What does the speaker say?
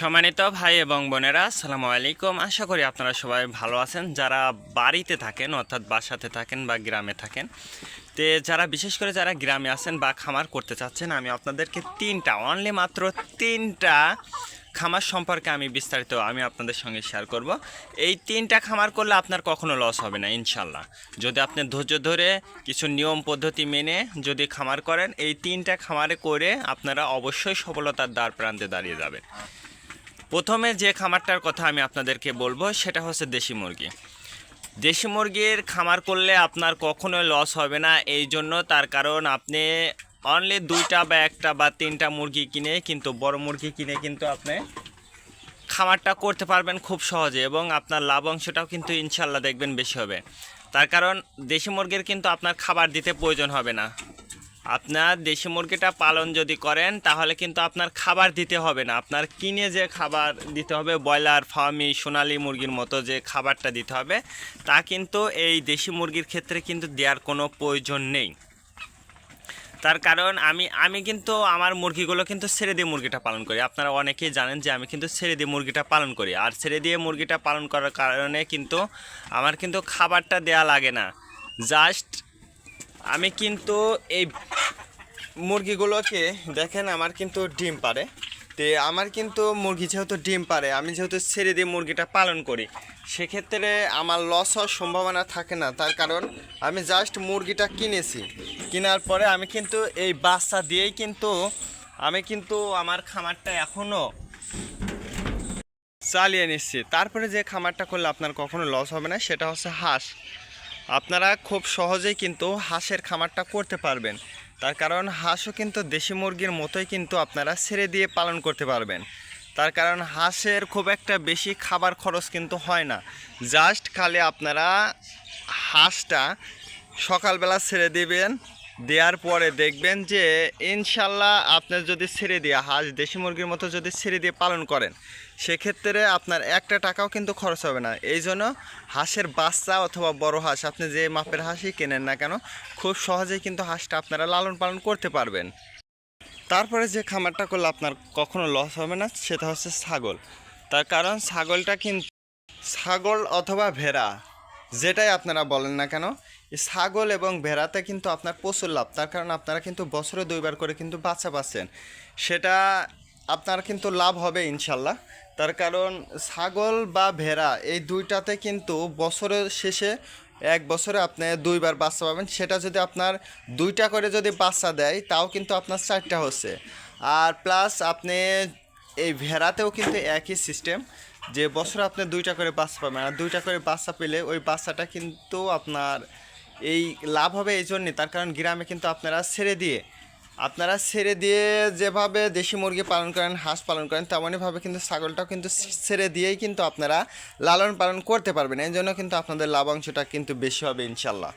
সম্মানিত ভাই এবং বোনেরা, আসসালামু আলাইকুম। আশা করি আপনারা সবাই ভালো আছেন। যারা বাড়িতে থাকেন, অর্থাৎ বাসাতে থাকেন বা গ্রামে থাকেন, তে যারা বিশেষ করে যারা গ্রামে আছেন বা খামার করতে চাচ্ছেন, আমি আপনাদেরকে তিনটা অনলি মাত্র তিনটা খামার সম্পর্কে আমি বিস্তারিত আমি আপনাদের সঙ্গে শেয়ার করব। এই তিনটা খামার করলে আপনার কখনো লস হবে না ইনশাল্লাহ যদি আপনি ধৈর্য ধরে কিছু নিয়ম, পদ্ধতি মেনে যদি খামার করেন, এই তিনটা খামারে করে আপনারা অবশ্যই সফলতার দ্বার প্রান্তে দাঁড়িয়ে যাবেন। প্রথমে যে খামারটার কথা আমি আপনাদেরকে বলব, সেটা হচ্ছে দেশি মুরগি। দেশি মুরগির খামার করলে আপনার কখনোই লস হবে না, এই জন্য তার কারণ আপনি অনলি দুইটা বা একটা বা তিনটা মুরগি কিনে কিন্তু, বড় মুরগি কিনে কিন্তু আপনি খামারটা করতে পারবেন খুব সহজে এবং আপনার লাভ অংশটাও কিন্তু ইনশাল্লাহ দেখবেন বেশি হবে। তার কারণ দেশি মুরগির কিন্তু আপনার খাবার দিতে প্রয়োজন হবে না। আপনার দেশি মুরগিটা পালন যদি করেন, তাহলে কিন্তু আপনার খাবার দিতে হবে না। আপনার কিনে যে খাবার দিতে হবে, ব্রয়লার, ফার্মি, সোনালি মুরগির মতো যে খাবারটা দিতে হবে, তা কিন্তু এই দেশি মুরগির ক্ষেত্রে কিন্তু দেওয়ার কোনো প্রয়োজন নেই। তার কারণ আমি আমি কিন্তু আমার মুরগিগুলো কিন্তু ছেড়ে দিয়ে মুরগিটা পালন করি। আপনারা অনেকেই জানেন যে আমি কিন্তু ছেড়ে দিয়ে মুরগিটা পালন করি। আর ছেড়ে দিয়ে মুরগিটা পালন করার কারণে কিন্তু আমার কিন্তু খাবারটা দেয়া লাগে না। জাস্ট আমি কিন্তু এই মুরগিগুলোকে দেখেন আমার কিন্তু ডিম পারে তে আমার কিন্তু মুরগি যেহেতু ডিম পারে আমি যেহেতু ছেড়ে দিয়ে মুরগিটা পালন করি, সেক্ষেত্রে আমার লস হওয়ার সম্ভাবনা থাকে না। তার কারণ, আমি জাস্ট মুরগিটা কিনেছি। কেনার পরে আমি কিন্তু এই বাচ্চা দিয়েই কিন্তু আমি কিন্তু আমার খামারটা এখনও চালিয়ে নিচ্ছি। তারপরে যে খামারটা করলে আপনার কখনো লস হবে না, সেটা হচ্ছে হাঁস। আপনারা খুব সহজেই কিন্তু হাঁসের খামারটা করতে পারবেন। তার কারণ হাঁসও কিন্তু দেশি মুরগির মতোই কিন্তু আপনারা ছেড়ে দিয়ে পালন করতে পারবেন। তার কারণ হাঁসের খুব একটা বেশি খাবার খরচ কিন্তু হয় না। জাস্ট খালে আপনারা হাঁসটা সকালবেলা ছেড়ে দিবেন দেওয়ার পরে দেখবেন যে ইনশাল্লাহ আপনার যদি ছেড়ে দিয়ে হাঁস, দেশি মুরগির মতো যদি ছেড়ে দিয়ে পালন করেন, সেক্ষেত্রে আপনার একটা টাকাও কিন্তু খরচ হবে না। এই জন্য হাঁসের বাচ্চা অথবা বড় হাঁস, আপনি যে মাপের হাঁসই কেনেন না কেন, খুব সহজেই কিন্তু হাঁসটা আপনারা লালন পালন করতে পারবেন। তারপরে যে খামারটা করলে আপনার কখনো লস হবে না, সেটা হচ্ছে ছাগল। তার কারণ ছাগলটা কিন্তু ছাগল অথবা ভেড়া, যেটাই আপনারা বলেন না কেন ছাগল এবং ভেড়াতে কিন্তু আপনার প্রচুর লাভ। তার কারণ আপনারা কিন্তু বছরে দুইবার করে কিন্তু বাচ্চা পাচ্ছেন। সেটা আপনার কিন্তু লাভ হবে ইনশাল্লাহ। তার কারণ ছাগল বা ভেড়া এই দুইটাতে কিন্তু বছরের শেষে এক বছরে আপনি দুইবার বাচ্চা পাবেন। সেটা যদি আপনার দুইটা করে যদি বাচ্চা দেয়, তাও কিন্তু আপনার চারটা হচ্ছে। আর প্লাস আপনি এই ভেড়াতেও কিন্তু একই সিস্টেম, যে বছরে আপনি দুইটা করে বাচ্চা পাবেন। আর দুইটা করে বাচ্চা পেলে ওই বাচ্চাটা কিন্তু আপনার এই লাভ হবে এই জন্যে, তার কারণ গ্রামে কিন্তু আপনারা ছেড়ে দিয়ে, আপনারা ছেড়ে দিয়ে যেভাবে দেশি মুরগি পালন করেন, হাঁস পালন করেন, তেমনইভাবে কিন্তু ছাগলটাও কিন্তু ছেড়ে দিয়েই কিন্তু আপনারা লালন পালন করতে পারবেন। এই জন্য কিন্তু আপনাদের লাভাংশটা কিন্তু বেশি হবে ইনশাল্লাহ।